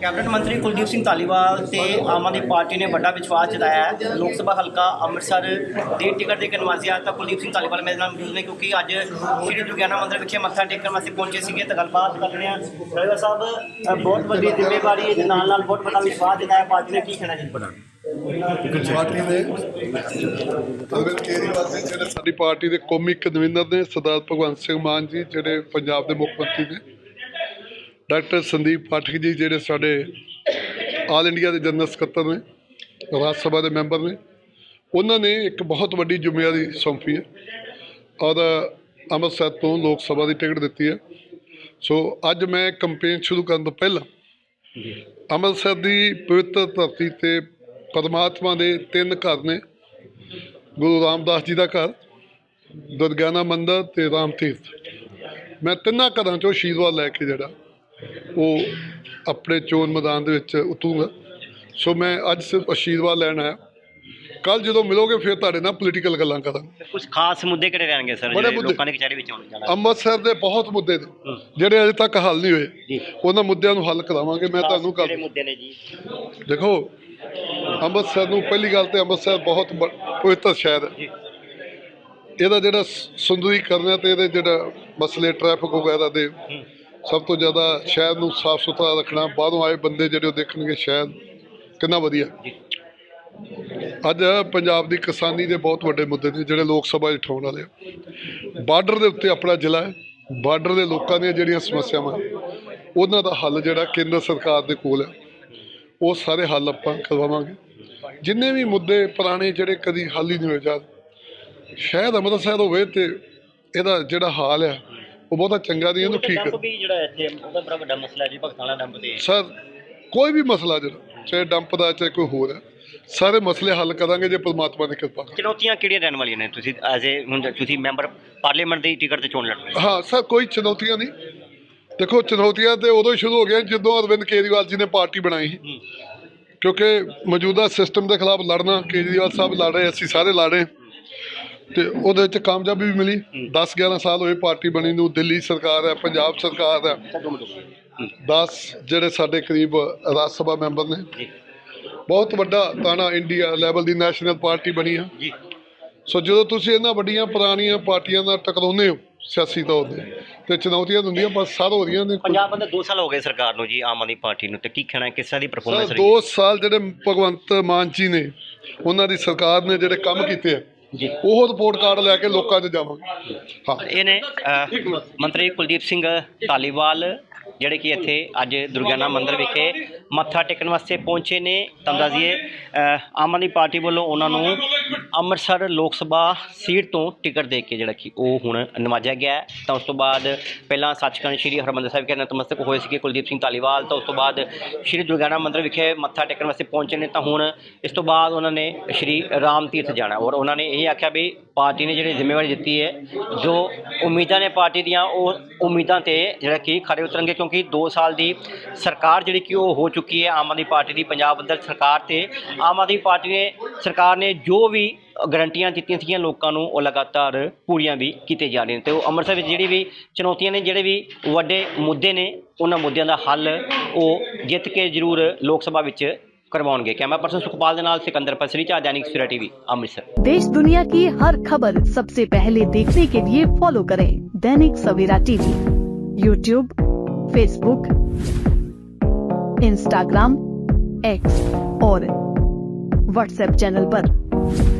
Cabinet ਮੰਤਰੀ ਕੁਲਦੀਪ ਸਿੰਘ ਧਾਲੀਵਾਲ ਤੇ Aam Aadmi party ਨੇ ਵੱਡਾ ਵਿਸ਼ਵਾਸ ਜਤਾਇਆ ਹੈ। ਲੋਕ ਸਭਾ ਹਲਕਾ ਅੰਮ੍ਰਿਤਸਰ ਦੇ ਟਿਕਟ ਦੇ ਕਨਵਾਸੀਆ ਤਾਂ ਕੁਲਦੀਪ ਸਿੰਘ ਧਾਲੀਵਾਲ ਮੇਰੇ ਨਾਲ ਮੌਜੂਦ ਨੇ ਕਿਉਂਕਿ ਅੱਜ ਸ੍ਰੀ ਦੁਰਗਿਆਨਾ ਮੰਦਿਰ ਵਿਖੇ ਮੱਥਾ ਟੇਕਣ ਵਾਸਤੇ ਪਹੁੰਚੇ ਸੀਗੇ ਤਾਂ ਗੱਲਬਾਤ ਕਰ ਰਹੇ ਹਾਂ। ਡਰਾਈਵਰ ਸਾਹਿਬ ਬਹੁਤ ਵੱਡੀ ਜ਼ਿੰਮੇਵਾਰੀ ਦੇ ਨਾਲ ਨਾਲ ਬਹੁਤ ਵੱਡਾ ਵਿਸ਼ਵਾਸ ਜਤਾਇਆ। ਪਾਰਟੀ ਨੇ ਕੀ ਕਹਿਣਾ ਜੀ? ਪਾਰਟੀ ਦੇ ਅਰਵਿੰਦ ਕੇਜਰੀਵਾਲ ਜੀ ਜਿਹੜੇ ਸਾਡੀ ਪਾਰਟੀ ਦੇ ਕੌਮੀ ਕਨਵੀਨਰ ਨੇ, ਸਰਦਾਰ ਭਗਵੰਤ ਸਿੰਘ ਮਾਨ ਜੀ, ਜਿਹੜੇ ਪੰਜਾਬ ਦੇ ਮੁੱਖ ਮੰਤਰੀ ਨੇ ਡਾਕਟਰ ਸੰਦੀਪ ਪਾਠਕ ਜੀ ਜਿਹੜੇ ਸਾਡੇ ਆਲ ਇੰਡੀਆ ਦੇ ਜਨਰਲ ਸਕੱਤਰ ਨੇ ਰਾਜ ਸਭਾ ਦੇ ਮੈਂਬਰ ਨੇ ਉਹਨਾਂ ਨੇ ਇੱਕ ਬਹੁਤ ਵੱਡੀ ਜ਼ਿੰਮੇਵਾਰੀ ਸੌਂਪੀ ਹੈ। ਔਰ ਅੰਮ੍ਰਿਤਸਰ ਤੋਂ ਲੋਕ ਸਭਾ ਦੀ ਟਿਕਟ ਦਿੱਤੀ ਹੈ। ਸੋ ਅੱਜ ਮੈਂ ਕੰਪੇਨ ਸ਼ੁਰੂ ਕਰਨ ਤੋਂ ਪਹਿਲਾਂ ਅੰਮ੍ਰਿਤਸਰ ਦੀ ਪਵਿੱਤਰ ਧਰਤੀ ਤੇ ਪਰਮਾਤਮਾ ਦੇ ਤਿੰਨ ਘਰ ਨੇ ਗੁਰੂ ਰਾਮਦਾਸ ਜੀ ਦਾ ਘਰ ਦੁਰਗਿਆਨਾ ਮੰਦਿਰ ਤੇ ਰਾਮ ਤੀਰਥ। ਮੈਂ ਤਿੰਨਾਂ ਘਰਾਂ ਚੋਂ ਆਸ਼ੀਰਵਾਦ ਲੈ ਕੇ ਜਿਹੜਾ ਉਹ ਆਪਣੇ ਚੋਣ ਮੈਦਾਨ ਦੇ ਵਿੱਚ ਉਤਰੂੰਗਾ। ਸੋ ਮੈਂ ਅੱਜ ਸਿਰਫ ਆਸ਼ੀਰਵਾਦ ਲੈਣ ਆਇਆ। ਕੱਲ ਜਦੋਂ ਮਿਲੋਗੇ ਫਿਰ ਤੁਹਾਡੇ ਨਾਲ ਪੋਲੀਟੀਕਲ ਗੱਲਾਂ ਕਰਾਂਗੇ। ਕੁਝ ਖਾਸ ਮੁੱਦੇ ਕਿਹੜੇ ਰਹਿਣਗੇ ਸਰ ਜਿਹੜੇ। ਲੋਕਾਂ ਦੇ ਕਚਹਿਰੀ ਵਿੱਚ ਆਉਣ ਜਾਣਾ? ਅੰਮ੍ਰਿਤਸਰ ਦੇ ਬਹੁਤ ਮੁੱਦੇ ਨੇ ਜਿਹੜੇ ਅਜੇ ਤੱਕ ਹੱਲ ਨਹੀਂ ਹੋਏ। ਉਹਨਾਂ ਮੁੱਦਿਆਂ ਨੂੰ ਹੱਲ ਕਰਾਵਾਂਗੇ ਮੈਂ ਤੁਹਾਨੂੰ ਕਿਹੜੇ ਕੱਲ ਮੁੱਦੇ ਨੇ ਜੀ? ਦੇਖੋ ਅੰਮ੍ਰਿਤਸਰ ਨੂੰ ਪਹਿਲੀ ਗੱਲ ਤੇ ਅੰਮ੍ਰਿਤਸਰ ਬਹੁਤ ਪਵਿੱਤਰ ਸ਼ਹਿਰ ਹੈ। ਇਹਦਾ ਜਿਹੜਾ ਸੁੰਦਰੀਕਰਨ ਤੇ ਇਹਦੇ ਜਿਹੜਾ ਮਸਲੇ ਟ੍ਰੈਫਿਕ ਵਗੈਰਾ ਦੇ ਸਭ ਤੋਂ ਜ਼ਿਆਦਾ ਸ਼ਹਿਰ ਨੂੰ ਸਾਫ਼ ਸੁਥਰਾ ਰੱਖਣਾ ਬਾਹਰੋਂ ਆਏ ਬੰਦੇ ਜਿਹੜੇ ਉਹ ਦੇਖਣਗੇ ਸ਼ਹਿਰ ਕਿੰਨਾ ਵਧੀਆ। ਅੱਜ ਪੰਜਾਬ ਦੀ ਕਿਸਾਨੀ ਦੇ ਬਹੁਤ ਵੱਡੇ ਮੁੱਦੇ ਨੇ ਜਿਹੜੇ ਲੋਕ ਸਭਾ 'ਚ ਉਠਾਉਣ ਵਾਲੇ ਆ। ਬਾਰਡਰ ਦੇ ਉੱਤੇ ਆਪਣਾ ਜ਼ਿਲ੍ਹਾ ਹੈ ਬਾਰਡਰ ਦੇ ਲੋਕਾਂ ਦੀਆਂ ਜਿਹੜੀਆਂ ਸਮੱਸਿਆਵਾਂ ਉਹਨਾਂ ਦਾ ਹੱਲ ਜਿਹੜਾ ਕੇਂਦਰ ਸਰਕਾਰ ਦੇ ਕੋਲ ਹੈ ਉਹ ਸਾਰੇ ਹੱਲ ਆਪਾਂ ਕਰਵਾਵਾਂਗੇ। ਜਿੰਨੇ ਵੀ ਮੁੱਦੇ ਪੁਰਾਣੇ ਜਿਹੜੇ ਕਦੀ ਹੱਲ ਹੀ ਨਹੀਂ ਹੋਏ ਜਾਂ ਸ਼ਾਇਦ ਅੰਮ੍ਰਿਤਸਰ ਹੋਵੇ ਤੇ ਇਹਦਾ ਜਿਹੜਾ ਹਾਲ ਹੈ ਉਹ ਬਹੁਤਾ ਚੰਗਾ ਨਹੀਂ ਇਹਨੂੰ ਠੀਕ ਡੰਪ ਹੈ ਵੀ ਜਿਹੜਾ ਇੱਥੇ ਉਹਦਾ ਬੜਾ ਵੱਡਾ ਮਸਲਾ ਹੈ ਜੀ ਭਗਤਾਂ ਵਾਲਾ ਡੰਪ ਤੇ। ਸਰ ਕੋਈ ਵੀ ਮਸਲਾ ਜਿਹੜਾ ਚਾਹੇ ਡੰਪ ਦਾ ਚਾਹੇ ਕੋਈ ਹੋਰ ਹੈ ਸਾਰੇ ਮਸਲੇ ਹੱਲ ਕਰਾਂਗੇ ਜੇ ਪਰਮਾਤਮਾ ਦੀ ਕਿਰਪਾ ਨਾਲ। ਚੁਣੌਤੀਆਂ ਕਿਹੜੀਆਂ ਰਹਿਣ ਵਾਲੀਆਂ ਨੇ? ਤੁਸੀਂ ਐਜ਼ ਏ ਹੁਣ ਤੁਸੀਂ ਮੈਂਬਰ ਪਾਰਲੀਮੈਂਟ ਦੀ ਟਿਕਟ ਤੇ ਚੋਣ ਲੜਦੇ ਹਾਂ। ਸਰ ਕੋਈ ਚੁਣੌਤੀਆਂ ਨਹੀਂ। ਦੇਖੋ ਚੁਣੌਤੀਆਂ ਤੇ ਉਦੋਂ ਹੀ ਸ਼ੁਰੂ ਹੋ ਗਈਆਂ ਜਦੋਂ ਅਰਵਿੰਦ ਕੇਜਰੀਵਾਲ ਜੀ ਨੇ ਪਾਰਟੀ ਬਣਾਈ। ਸੀ ਕਿਉਂਕਿ ਮੌਜੂਦਾ ਸਿਸਟਮ ਦੇ ਖਿਲਾਫ ਲੜਨਾ ਕੇਜਰੀਵਾਲ ਸਾਹਿਬ ਲੜ ਰਹੇ ਅਸੀਂ ਸਾਰੇ ਲੜ ਰਹੇ। ਤੇ ਉਹਦੇ ਵਿੱਚ ਕਾਮਯਾਬੀ ਵੀ ਮਿਲੀ। 10 11 ਸਾਲ ਹੋਏ ਪਾਰਟੀ ਬਣੀ ਨੂੰ ਦਿੱਲੀ ਸਰਕਾਰ ਹੈ ਪੰਜਾਬ ਸਰਕਾਰ ਹੈ। 10 ਜਿਹੜੇ ਸਾਡੇ ਕਰੀਬ ਰਾਜ ਸਭਾ ਮੈਂਬਰ ਨੇ। ਬਹੁਤ ਵੱਡਾ ਤਾਣਾ ਇੰਡੀਆ ਲੈਵਲ ਦੀ ਨੈਸ਼ਨਲ ਪਾਰਟੀ ਬਣੀ ਆ। ਸੋ ਜਦੋਂ ਤੁਸੀਂ ਇਹਨਾਂ ਵੱਡੀਆਂ ਪੁਰਾਣੀਆਂ ਪਾਰਟੀਆਂ ਨਾਲ ਟਕਰਾਉਂਦੇ ਹੋ ਸਿਆਸੀ ਤੌਰ ਤੇ ਤੇ ਚੁਣੌਤੀਆਂ ਹੁੰਦੀਆਂ ਪਰ ਸਰ ਹੋ ਰਹੀਆਂ ਨੇ। ਪੰਜਾਬ ਅੰਦਰ 2 ਸਾਲ ਹੋ ਗਏ ਸਰਕਾਰ ਨੂੰ ਜੀ ਆਮ ਆਦਮੀ ਪਾਰਟੀ ਨੂੰ ਤੇ ਕੀ ਕਹਿਣਾ ਹੈ ਕਿਸ ਤਰ੍ਹਾਂ ਦੀ ਪਰਫਾਰਮੈਂਸ ਰਹੀ ਦੋ ਸਾਲ ਜਿਹੜੇ ਭਗਵੰਤ ਮਾਨ ਜੀ ਨੇ ਉਹਨਾਂ ਦੀ ਸਰਕਾਰ ਨੇ ਜਿਹੜੇ ਕੰਮ ਕੀਤੇ ਆ ਜੀ। ਉਹ ਰਿਪੋਰਟ ਕਾਰਡ ਲੈ ਕੇ ਲੋਕਾਂ 'ਚ ਜਾਵਾਂਗੇ। ਹਾਂ। ਇਹ ਨੇ ਅ, ਮੰਤਰੀ ਕੁਲਦੀਪ ਸਿੰਘ ਧਾਲੀਵਾਲ ਜਿਹੜੇ ਕਿ ਇੱਥੇ ਅੱਜ ਦੁਰਗਿਆਨਾ ਮੰਦਿਰ ਵਿਖੇ ਮੱਥਾ ਟੇਕਣ ਵਾਸਤੇ ਪਹੁੰਚੇ ਨੇ। ਤਾਂ ਦੱਸ ਦਈਏ ਅ, ਆਮ ਆਦਮੀ ਪਾਰਟੀ ਵੱਲੋਂ ਉਹਨਾਂ ਨੂੰ ਅੰਮ੍ਰਿਤਸਰ ਲੋਕ ਸਭਾ ਸੀਟ ਤੋਂ ਟਿਕਟ ਦੇ ਕੇ ਜਿਹੜਾ ਕਿ ਉਹ ਹੁਣ ਨਵਾਜਿਆ ਗਿਆ ਤਾਂ ਉਸ ਤੋਂ ਬਾਅਦ ਪਹਿਲਾਂ ਸੱਚਖੰਡ ਸ੍ਰੀ ਹਰਿਮੰਦਰ ਸਾਹਿਬ ਵਿਖੇ ਨਤਮਸਤਕ ਹੋਏ ਸੀਗੇ ਕੁਲਦੀਪ ਸਿੰਘ ਧਾਲੀਵਾਲ। ਤਾਂ ਉਸ ਤੋਂ ਬਾਅਦ ਸ੍ਰੀ ਦੁਰਗਿਆਨਾ ਮੰਦਿਰ ਵਿਖੇ ਮੱਥਾ ਟੇਕਣ ਵਾਸਤੇ ਪਹੁੰਚੇ ਨੇ। ਤਾਂ ਹੁਣ ਇਸ ਤੋਂ ਬਾਅਦ ਉਹਨਾਂ ਨੇ ਸ੍ਰੀ ਰਾਮ ਤੀਰਥ ਜਾਣਾ ਔਰ ਉਹਨਾਂ ਨੇ ਇਹ ਆਖਿਆ ਵੀ ਪਾਰਟੀ ਨੇ ਜਿਹੜੀ ਜ਼ਿੰਮੇਵਾਰੀ ਦਿੱਤੀ ਹੈ, ਜੋ ਉਮੀਦਾਂ ਨੇ ਪਾਰਟੀ ਦੀਆਂ, ਉਹ ਉਮੀਦਾਂ ਤੇ ਜਿਹੜਾ ਕਿ ਖੜੇ ਉਤਰਨਗੇ। ਕਿਉਂਕਿ 2 ਸਾਲ ਦੀ ਸਰਕਾਰ ਜਿਹੜੀ ਕਿ ਉਹ ਹੋ ਚੁੱਕੀ ਹੈ, ਆਮ ਆਦਮੀ ਪਾਰਟੀ ਦੀ ਪੰਜਾਬ ਅੰਦਰ ਸਰਕਾਰ ਤੇ ਆਮ ਆਦਮੀ ਪਾਰਟੀ ਨੇ, ਸਰਕਾਰ ਨੇ ਜੋ ਵੀ ਗਰੰਟੀਆਂ ਦਿੱਤੀਆਂ ਸੀਗੀਆਂ ਲੋਕਾਂ ਨੂੰ ਉਹ ਲਗਾਤਾਰ ਪੂਰੀਆਂ ਵੀ ਕੀਤੇ ਜਾ ਰਹੀਆਂ ਨੇ ਤੇ ਉਹ ਅੰਮ੍ਰਿਤਸਰ ਵਿੱਚ ਜਿਹੜੀ ਵੀ ਚੁਣੌਤੀਆਂ ਨੇ ਜਿਹੜੇ ਵੀ ਵੱਡੇ ਮੁੱਦੇ ਨੇ ਉਹਨਾਂ ਮੁੱਦਿਆਂ ਦਾ ਹੱਲ ਉਹ ਜਿੱਤ ਕੇ ਜ਼ਰੂਰ ਲੋਕ ਸਭਾ ਵਿੱਚ ਕਰਵਾਉਣਗੇ ਕੈਮਰਾ ਪਰਸਨ ਸੁਖਪਾਲ ਦੇ ਨਾਲ ਸਿਕੰਦਰ ਪਸਰੀਚਾ दैनिक सवेरा टीवी अमृतसर देश दुनिया की हर खबर सबसे पहले देखने के लिए फॉलो करें Dainik Savera TV YouTube Facebook Instagram X और व्हाट्सएप चैनल पर। Thank you.